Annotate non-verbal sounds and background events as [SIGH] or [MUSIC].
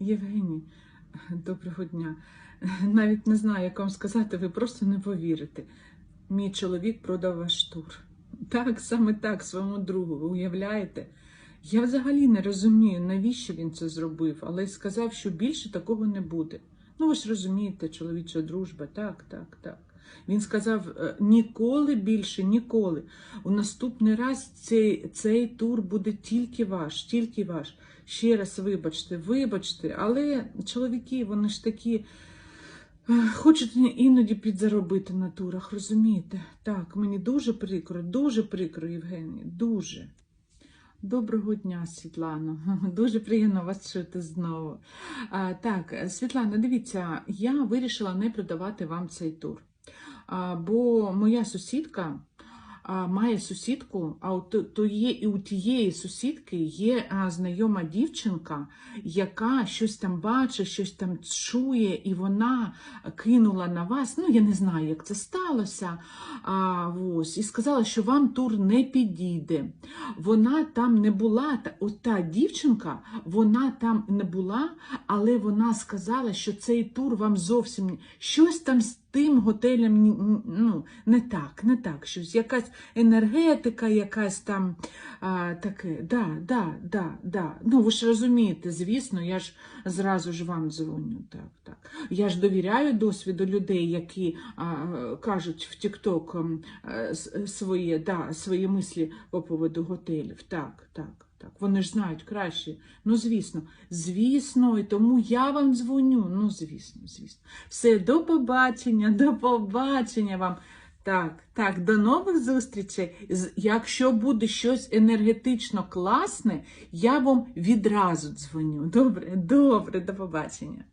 Євгеній, доброго дня. Навіть не знаю, як вам сказати, ви просто не повірите. Мій чоловік продав ваш тур. Так, саме так, своєму другу, ви уявляєте? Я взагалі не розумію, навіщо він це зробив, але сказав, що більше такого не буде. Ну, ви ж розумієте, чоловіча дружба, так, так, так. Він сказав е, ніколи більше, ніколи. У наступний раз цей, цей тур буде тільки ваш, тільки ваш. Ще раз вибачте, вибачте, але чоловіки, вони ж такі е, хочуть іноді підзаробити на турах, розумієте? Так, мені дуже прикро, дуже прикро, Євгеній, дуже. Доброго дня, Світлано. [LAUGHS] Дуже приємно вас чути знову. А, так, Світлана, дивіться, я вирішила не продавати вам цей тур. Бо моя сусідка має сусідку, а у, то, є, і у тієї сусідки є знайома дівчинка, яка щось там бачить, щось там чує, і вона кинула на вас. Ну, я не знаю, як це сталося. А, ось, і сказала, що вам тур не підійде. Вона там не була, от та дівчинка, вона там не була, але вона сказала, що цей тур вам зовсім щось там тим готелем ну, не так, не так, щось, якась енергетика, якась там а, таке. Да, да, да, да. Ну, ви ж розумієте, звісно, я ж зразу ж вам дзвоню. Так, так. Я ж довіряю досвіду людей, які а, кажуть в TikTok м, е, своє, да, свої мислі по поводу готелів. Так, так. Так, вони ж знають краще. Ну, звісно, звісно, і тому я вам дзвоню. Ну, звісно, звісно. Все, до побачення, до побачення вам. Так, так, до нових зустрічей. Якщо буде щось енергетично класне, я вам відразу дзвоню. Добре, добре, до побачення.